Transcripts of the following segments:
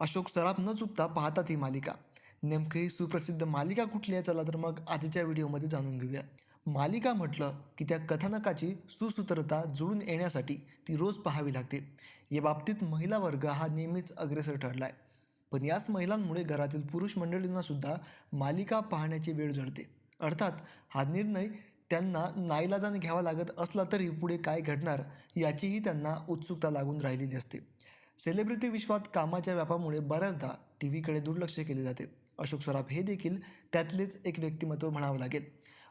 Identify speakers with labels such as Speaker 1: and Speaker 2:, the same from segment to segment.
Speaker 1: अशोक सराफ न चुकता पाहतात ही मालिका. नेमकं ही सुप्रसिद्ध मालिका कुठली आहे? चला तर मग आजच्या व्हिडिओमध्ये जाणून घेऊया. मालिका म्हटलं की त्या कथानकाची सुसूत्रता जुळून येण्यासाठी ती रोज पाहावी लागते. या बाबतीत महिला वर्ग हा नेहमीच अग्रेसर ठरला आहे पण याच महिलांमुळे घरातील पुरुष मंडळींनासुद्धा मालिका पाहण्याची वेळ जडते अर्थात हा निर्णय त्यांना नाईलाजाने घ्यावा लागत असला तरी पुढे काय घडणार याचीही त्यांना उत्सुकता लागून राहिलेली असते. सेलिब्रिटी विश्वात कामाच्या व्यापामुळे बऱ्याचदा टी व्हीकडे दुर्लक्ष केले जाते. अशोक सराफ हे देखील त्यातलेच एक व्यक्तिमत्व म्हणावं लागेल.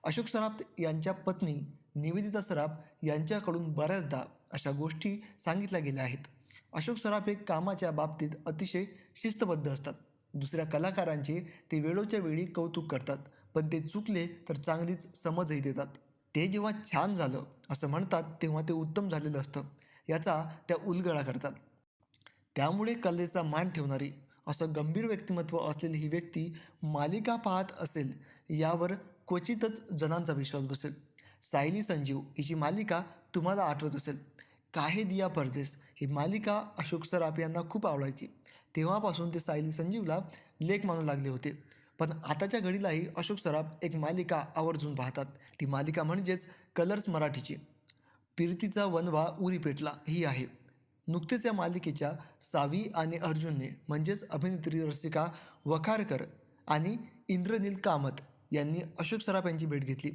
Speaker 1: अशोक सराफ यांच्या पत्नी निवेदिता सराफ यांच्याकडून बऱ्याचदा अशा गोष्टी सांगितल्या गेल्या आहेत. अशोक सराफ हे कामाच्या बाबतीत अतिशय शिस्तबद्ध असतात. दुसऱ्या कलाकारांचे ते वेळोच्या वेळी कौतुक करतात पण ते चुकले तर चांगलीच समजही देतात. ते जेव्हा छान झालं असं म्हणतात तेव्हा ते उत्तम झालेलं असतं. याचा त्या उलगडा करतात. त्यामुळे कलेचा मान ठेवणारी असं गंभीर व्यक्तिमत्व असलेली ही व्यक्ती मालिका पाहत असेल यावर क्वचितच जणांचा विश्वास बसेल. सायली संजीव हिची मालिका तुम्हाला आठवत असेल. काहे दिया परदेस? ही मालिका अशोक सराफ यांना खूप आवडायची. तेव्हापासून ते सायली संजीवला लेख मानू लागले होते. पण आताच्या घडीलाही अशोक सराफ एक मालिका आवर्जून पाहतात. ती मालिका म्हणजेच कलर्स मराठीची. पिरतीचा वनवा उरी पेटला ही आहे. नुकतेच या मालिकेच्या सावी आणि अर्जुनने म्हणजेच अभिनेत्री रसिका वखारकर आणि इंद्रनील कामत यांनी अशोक सराफ यांची भेट घेतली.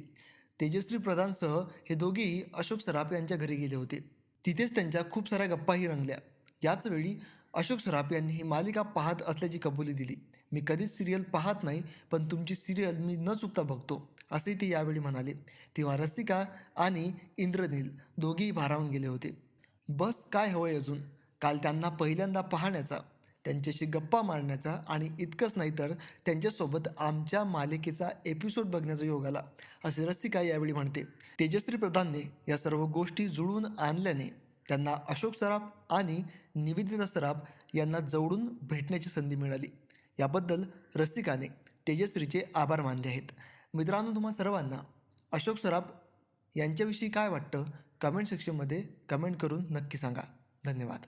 Speaker 1: तेजश्री प्रधानसह हे दोघेही अशोक सराफ यांच्या घरी गेले होते. तिथेच त्यांच्या खूप साऱ्या गप्पाही रंगल्या. याच वेळी अशोक सराफ यांनी ही मालिका पाहत असल्याची कबुली दिली. मी कधीच सिरियल पाहत नाही पण तुमची सिरियल मी न चुकता बघतो असेही ते यावेळी म्हणाले. तेव्हा रसिका आणि इंद्रनील दोघेही भारावून गेले होते. बस काय हवंय अजून? काल त्यांना पहिल्यांदा पाहण्याचा त्यांच्याशी गप्पा मारण्याचा आणि इतकंच नाही तर त्यांच्यासोबत आमच्या मालिकेचा एपिसोड बघण्याचा योग आला असे रसिका यावेळी म्हणते. तेजश्री प्रधानने या सर्व गोष्टी जुळवून आणल्याने त्यांना अशोक सराफ आणि निवेदिता सराफ यांना जवळून भेटण्याची संधी मिळाली. याबद्दल रसिकाने तेजश्रीचे आभार मानले आहेत. मित्रांनो तुम्हा सर्वांना अशोक सराफ यांच्याविषयी काय वाटतं? कमेंट सेक्शनमध्ये कमेंट करून नक्की सांगा. धन्यवाद.